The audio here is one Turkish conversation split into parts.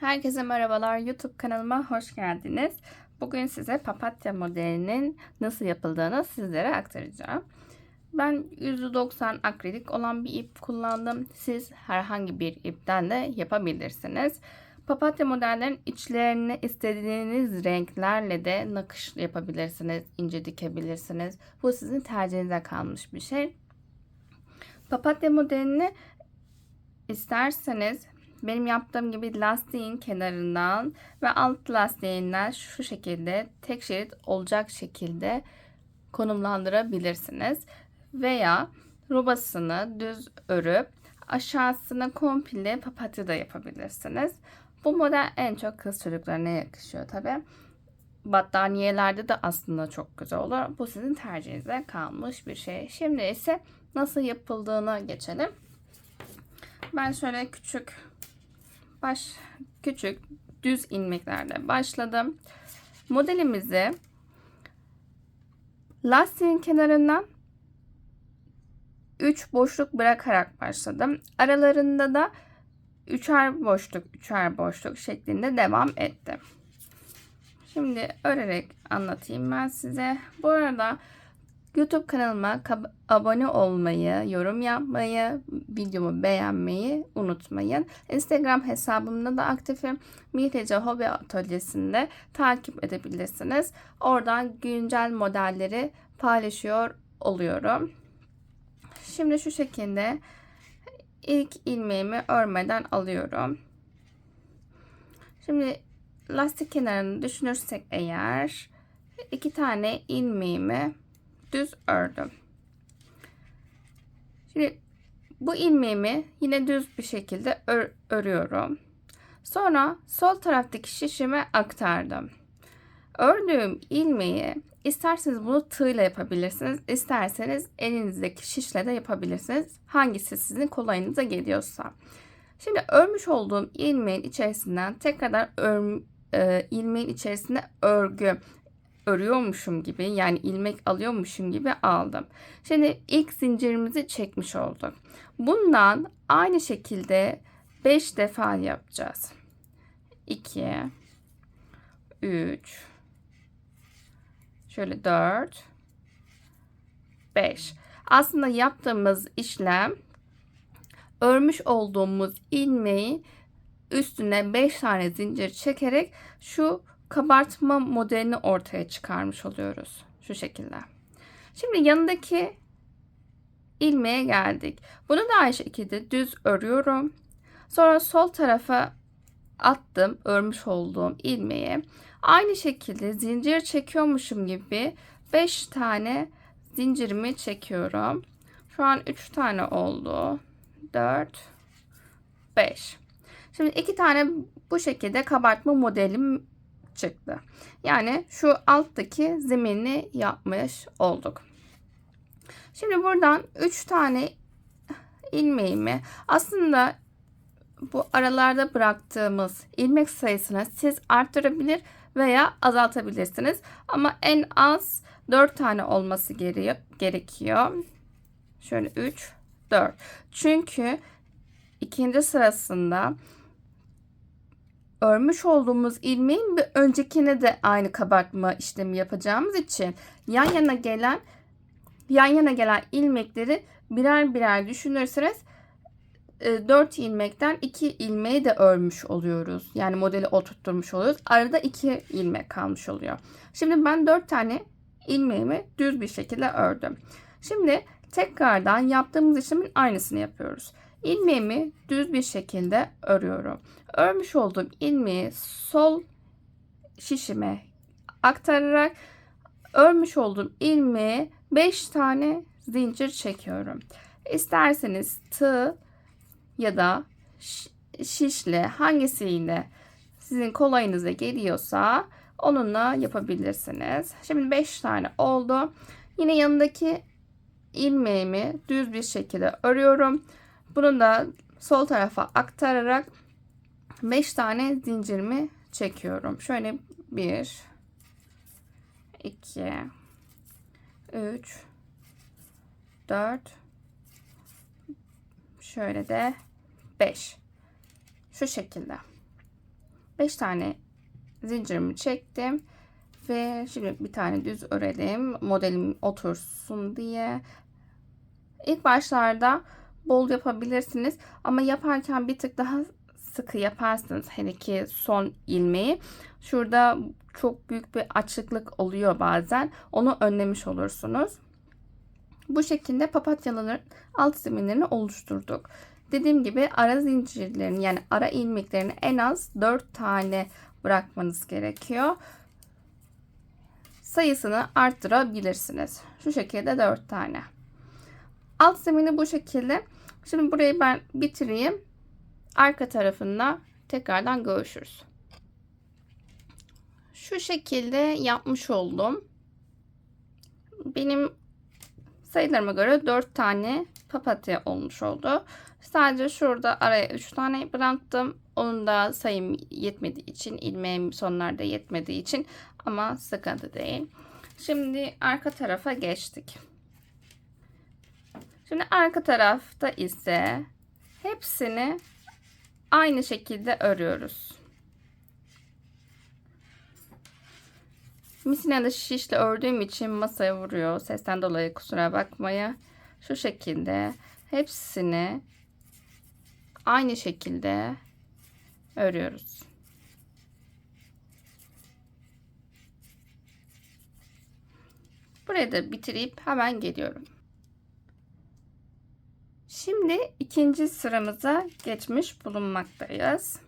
Herkese merhabalar. YouTube kanalıma hoş geldiniz. Bugün size papatya modelinin nasıl yapıldığını sizlere aktaracağım. Ben %90 akrilik olan bir ip kullandım. Siz herhangi bir ipten de yapabilirsiniz. Papatya modellerin içlerini istediğiniz renklerle de nakış yapabilirsiniz, ince dikebilirsiniz. Bu sizin tercihinize kalmış bir şey. Papatya modelini isterseniz benim yaptığım gibi lastiğin kenarından ve alt lastiğinden şu şekilde tek şerit olacak şekilde konumlandırabilirsiniz. Veya robasını düz örüp aşağısına komple papatya da yapabilirsiniz. Bu model en çok kız çocuklarına yakışıyor tabi. Battaniyelerde de aslında çok güzel olur. Bu sizin tercihinize kalmış bir şey. Şimdi ise nasıl yapıldığına geçelim. Ben şöyle küçük baş küçük düz ilmeklerle başladım. Modelimizi lastiğin kenarından 3 boşluk bırakarak başladım. Aralarında da üçer boşluk, üçer boşluk şeklinde devam ettim. Şimdi örerek anlatayım ben size. Bu arada YouTube kanalıma abone olmayı, yorum yapmayı, videomu beğenmeyi unutmayın. Instagram hesabımda da aktifim. Mihrece Hobi Atölyesi'nde takip edebilirsiniz. Oradan güncel modelleri paylaşıyor oluyorum. Şimdi şu şekilde ilk ilmeğimi örmeden alıyorum. Şimdi lastik kenarını düşünürsek eğer iki tane ilmeğimi düz ördüm. Şimdi bu ilmeğimi yine düz bir şekilde ör örüyorum. Sonra sol taraftaki şişime aktardım. Ördüğüm ilmeği isterseniz bunu tığla yapabilirsiniz. isterseniz elinizdeki şişle de yapabilirsiniz. Hangisi sizin kolayınıza geliyorsa. Şimdi örmüş olduğum ilmeğin içerisinden tekrardan ör, e, ilmeğin içerisinde örgü örüyormuşum gibi yani ilmek alıyormuşum gibi aldım. Şimdi ilk zincirimizi çekmiş olduk. Bundan aynı şekilde 5 defa yapacağız. 2 3 şöyle 4 5 aslında yaptığımız işlem örmüş olduğumuz ilmeği üstüne 5 tane zincir çekerek şu kabartma modelini ortaya çıkarmış oluyoruz. Şu şekilde. Şimdi yanındaki ilmeğe geldik. Bunu da aynı şekilde düz örüyorum. Sonra sol tarafa attım örmüş olduğum ilmeği. Aynı şekilde zincir çekiyormuşum gibi 5 tane zincirimi çekiyorum. Şu an 3 tane oldu. 4 5. Şimdi iki tane bu şekilde kabartma modelim çıktı. Yani şu alttaki zemini yapmış olduk. Şimdi buradan 3 tane ilmeğimi aslında bu aralarda bıraktığımız ilmek sayısını siz arttırabilir veya azaltabilirsiniz. Ama en az 4 tane olması gerekiyor. Şöyle 3, 4. Çünkü ikinci sırasında örmüş olduğumuz ilmeğin bir öncekine de aynı kabartma işlemi yapacağımız için yan yana gelen yan yana gelen ilmekleri birer birer düşünürseniz 4 e, ilmekten 2 ilmeği de örmüş oluyoruz. Yani modeli oturtturmuş oluyoruz. Arada 2 ilmek kalmış oluyor. Şimdi ben 4 tane ilmeğimi düz bir şekilde ördüm. Şimdi tekrardan yaptığımız işlemin aynısını yapıyoruz. İlmeğimi düz bir şekilde örüyorum. Örmüş olduğum ilmeği sol şişime aktararak örmüş olduğum ilmeğe 5 tane zincir çekiyorum. İsterseniz tığ ya da şişle hangisiyle sizin kolayınıza geliyorsa onunla yapabilirsiniz. Şimdi 5 tane oldu. Yine yanındaki ilmeğimi düz bir şekilde örüyorum. Bunu da sol tarafa aktararak 5 tane zincirimi çekiyorum. Şöyle 1 2 3 4 şöyle de 5 şu şekilde. 5 tane zincirimi çektim. Ve şimdi bir tane düz örelim. Modelim otursun diye. İlk başlarda bol yapabilirsiniz. Ama yaparken bir tık daha sıkı yaparsınız. Hele ki son ilmeği. Şurada çok büyük bir açıklık oluyor bazen. Onu önlemiş olursunuz. Bu şekilde papatyaların alt zeminlerini oluşturduk. Dediğim gibi ara zincirlerini yani ara ilmeklerini en az 4 tane bırakmanız gerekiyor. Sayısını arttırabilirsiniz. Şu şekilde 4 tane. Alt zemini bu şekilde. Şimdi burayı ben bitireyim. Arka tarafında tekrardan görüşürüz. Şu şekilde yapmış oldum. Benim sayılarıma göre 4 tane papatya olmuş oldu. Sadece şurada araya 3 tane bıraktım. Onun da sayım yetmediği için, ilmeğim sonlarda yetmediği için ama sıkıntı değil. Şimdi arka tarafa geçtik. Şimdi arka tarafta ise hepsini aynı şekilde örüyoruz. Misina'da şişle ördüğüm için masaya vuruyor. Sesten dolayı kusura bakmayın. Şu şekilde hepsini aynı şekilde örüyoruz. Burayı da bitirip hemen geliyorum. Şimdi ikinci sıramıza geçmiş bulunmaktayız.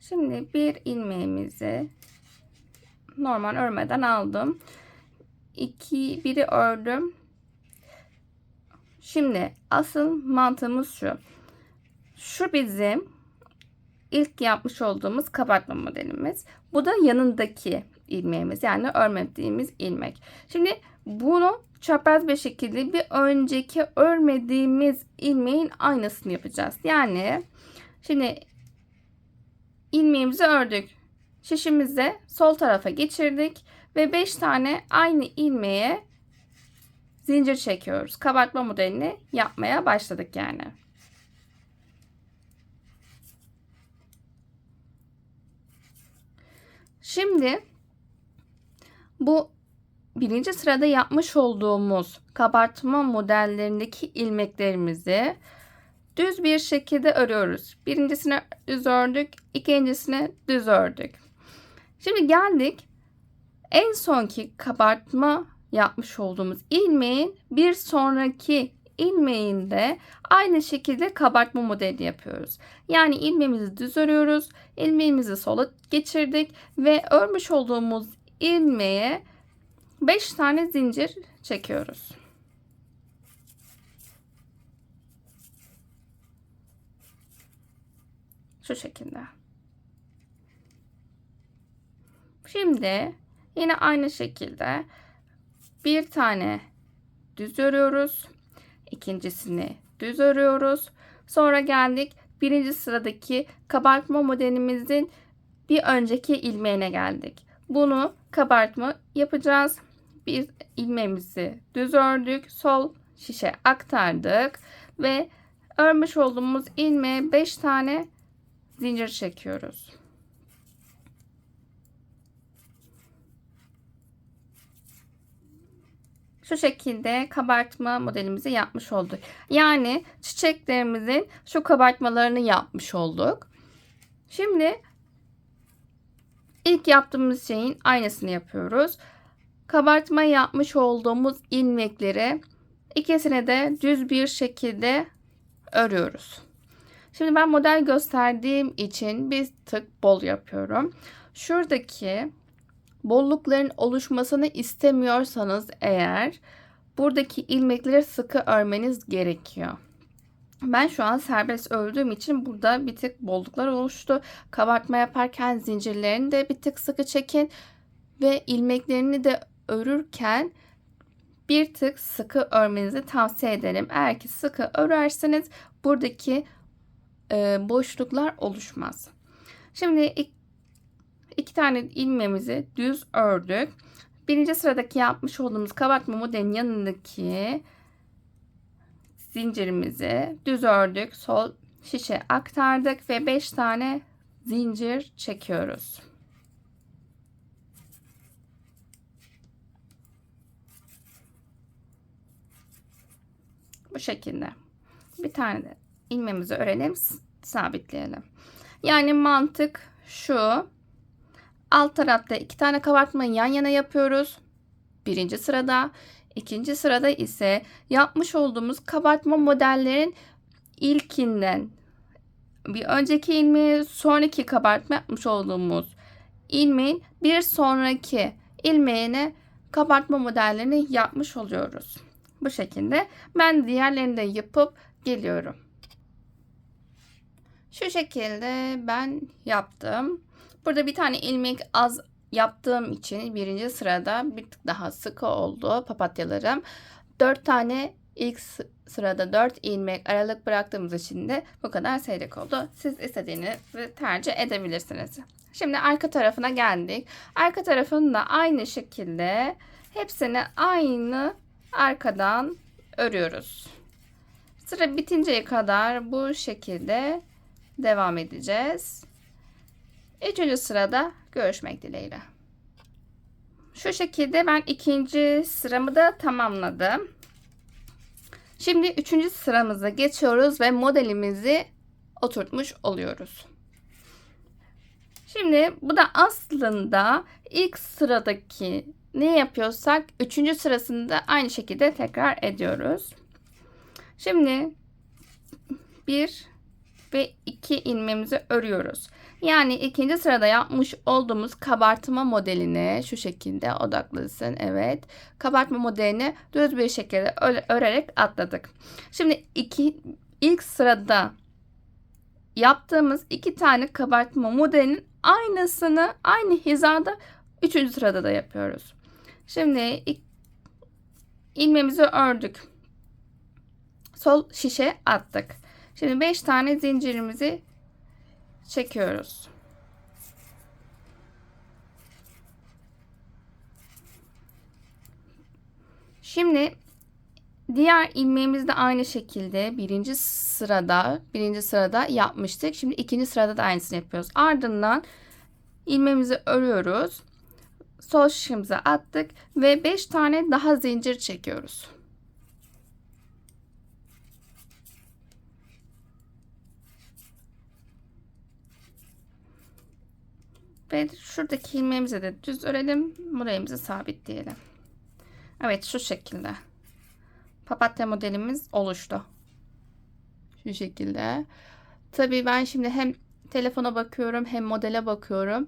Şimdi bir ilmeğimizi normal örmeden aldım. İki, biri ördüm. Şimdi asıl mantığımız şu. Şu bizim ilk yapmış olduğumuz kabartma modelimiz. Bu da yanındaki ilmeğimiz yani örmediğimiz ilmek. Şimdi bunu çapraz bir şekilde bir önceki örmediğimiz ilmeğin aynısını yapacağız. Yani şimdi ilmeğimizi ördük. Şişimizi sol tarafa geçirdik ve 5 tane aynı ilmeğe zincir çekiyoruz. Kabartma modelini yapmaya başladık yani. Şimdi bu birinci sırada yapmış olduğumuz kabartma modellerindeki ilmeklerimizi düz bir şekilde örüyoruz. Birincisini düz ördük, ikincisini düz ördük. Şimdi geldik en sonki kabartma yapmış olduğumuz ilmeğin bir sonraki ilmeğinde aynı şekilde kabartma modeli yapıyoruz. Yani ilmeğimizi düz örüyoruz. ilmeğimizi sola geçirdik ve örmüş olduğumuz ilmeğe 5 tane zincir çekiyoruz. Şu şekilde. Şimdi yine aynı şekilde bir tane düz örüyoruz. İkincisini düz örüyoruz. Sonra geldik birinci sıradaki kabartma modelimizin bir önceki ilmeğine geldik. Bunu kabartma yapacağız. Bir ilmeğimizi düz ördük. Sol şişe aktardık ve örmüş olduğumuz ilmeğe 5 tane zincir çekiyoruz. şu şekilde kabartma modelimizi yapmış olduk. Yani çiçeklerimizin şu kabartmalarını yapmış olduk. Şimdi ilk yaptığımız şeyin aynısını yapıyoruz. Kabartma yapmış olduğumuz ilmekleri ikisine de düz bir şekilde örüyoruz. Şimdi ben model gösterdiğim için bir tık bol yapıyorum. Şuradaki bollukların oluşmasını istemiyorsanız eğer buradaki ilmekleri sıkı örmeniz gerekiyor. Ben şu an serbest ördüğüm için burada bir tık bolluklar oluştu. Kabartma yaparken zincirlerini de bir tık sıkı çekin ve ilmeklerini de örürken bir tık sıkı örmenizi tavsiye ederim. Eğer ki sıkı örerseniz buradaki e, boşluklar oluşmaz. Şimdi ilk iki tane ilmeğimizi düz ördük. Birinci sıradaki yapmış olduğumuz kabartma modelinin yanındaki zincirimizi düz ördük. Sol şişe aktardık ve 5 tane zincir çekiyoruz. Bu şekilde. Bir tane de ilmemizi örelim, sabitleyelim. Yani mantık şu. Alt tarafta iki tane kabartmayı yan yana yapıyoruz. Birinci sırada. İkinci sırada ise yapmış olduğumuz kabartma modellerin ilkinden bir önceki ilmeği sonraki kabartma yapmış olduğumuz ilmeğin bir sonraki ilmeğine kabartma modellerini yapmış oluyoruz. Bu şekilde ben diğerlerini de yapıp geliyorum. Şu şekilde ben yaptım. Burada bir tane ilmek az yaptığım için birinci sırada bir tık daha sıkı oldu papatyalarım. Dört tane ilk sı- sırada dört ilmek aralık bıraktığımız için de bu kadar seyrek oldu. Siz istediğinizi tercih edebilirsiniz. Şimdi arka tarafına geldik. Arka tarafını da aynı şekilde hepsini aynı arkadan örüyoruz. Sıra bitinceye kadar bu şekilde devam edeceğiz. Üçüncü sırada görüşmek dileğiyle. Şu şekilde ben ikinci sıramı da tamamladım. Şimdi üçüncü sıramıza geçiyoruz ve modelimizi oturtmuş oluyoruz. Şimdi bu da aslında ilk sıradaki ne yapıyorsak üçüncü sırasında aynı şekilde tekrar ediyoruz. Şimdi bir ve iki ilmeğimizi örüyoruz. Yani ikinci sırada yapmış olduğumuz kabartma modeline şu şekilde odaklasın. Evet. Kabartma modelini düz bir şekilde örerek atladık. Şimdi iki, ilk sırada yaptığımız iki tane kabartma modelinin aynısını aynı hizada üçüncü sırada da yapıyoruz. Şimdi ilk ilmeğimizi ördük. Sol şişe attık. Şimdi 5 tane zincirimizi çekiyoruz. Şimdi diğer ilmeğimiz de aynı şekilde birinci sırada birinci sırada yapmıştık. Şimdi ikinci sırada da aynısını yapıyoruz. Ardından ilmeğimizi örüyoruz. Sol şişimize attık ve 5 tane daha zincir çekiyoruz. Ve şuradaki ilmeğimizi de düz örelim. Modelimizi sabitleyelim. Evet şu şekilde. Papatya modelimiz oluştu. Şu şekilde. Tabii ben şimdi hem telefona bakıyorum hem modele bakıyorum.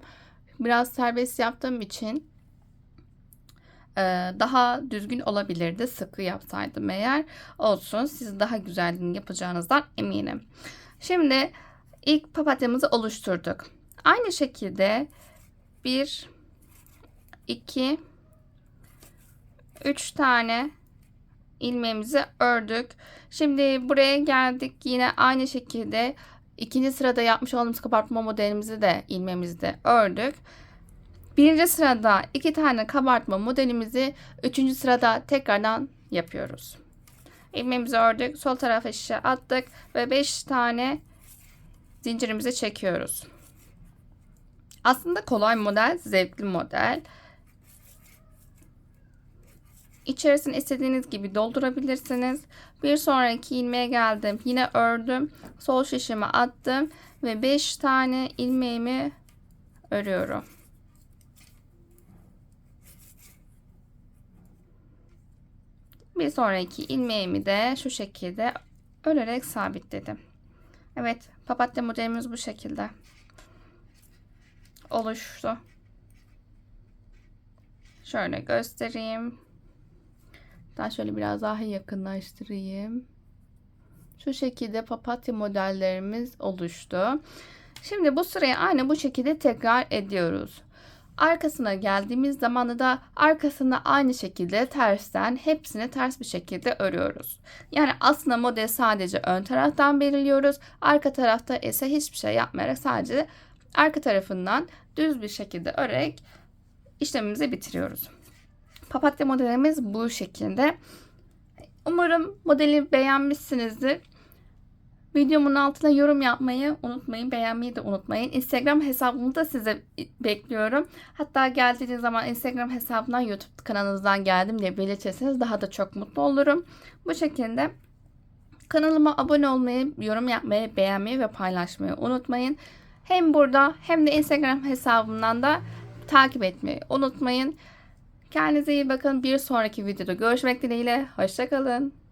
Biraz serbest yaptığım için e, daha düzgün olabilirdi. Sıkı yapsaydım eğer. Olsun. Siz daha güzelliğini yapacağınızdan eminim. Şimdi ilk papatyamızı oluşturduk. Aynı şekilde 1 2 3 tane ilmeğimizi ördük. Şimdi buraya geldik. Yine aynı şekilde ikinci sırada yapmış olduğumuz kabartma modelimizi de ilmeğimizi de ördük. Birinci sırada iki tane kabartma modelimizi üçüncü sırada tekrardan yapıyoruz. İlmeğimizi ördük. Sol tarafa şişe attık ve 5 tane zincirimizi çekiyoruz. Aslında kolay model, zevkli model. İçerisini istediğiniz gibi doldurabilirsiniz. Bir sonraki ilmeğe geldim. Yine ördüm. Sol şişime attım ve 5 tane ilmeğimi örüyorum. Bir sonraki ilmeğimi de şu şekilde örerek sabitledim. Evet, papatya modelimiz bu şekilde oluştu. Şöyle göstereyim. Daha şöyle biraz daha yakınlaştırayım. Şu şekilde papatya modellerimiz oluştu. Şimdi bu sırayı aynı bu şekilde tekrar ediyoruz. Arkasına geldiğimiz zaman da arkasını aynı şekilde tersten hepsini ters bir şekilde örüyoruz. Yani aslında model sadece ön taraftan belirliyoruz. Arka tarafta ise hiçbir şey yapmayarak sadece arka tarafından düz bir şekilde örerek işlemimizi bitiriyoruz. Papatya modelimiz bu şekilde. Umarım modeli beğenmişsinizdir. Videomun altına yorum yapmayı unutmayın. Beğenmeyi de unutmayın. Instagram hesabımı da size bekliyorum. Hatta geldiğiniz zaman Instagram hesabından YouTube kanalınızdan geldim diye belirtirseniz daha da çok mutlu olurum. Bu şekilde kanalıma abone olmayı, yorum yapmayı, beğenmeyi ve paylaşmayı unutmayın. Hem burada hem de Instagram hesabımdan da takip etmeyi unutmayın. Kendinize iyi bakın. Bir sonraki videoda görüşmek dileğiyle. Hoşçakalın.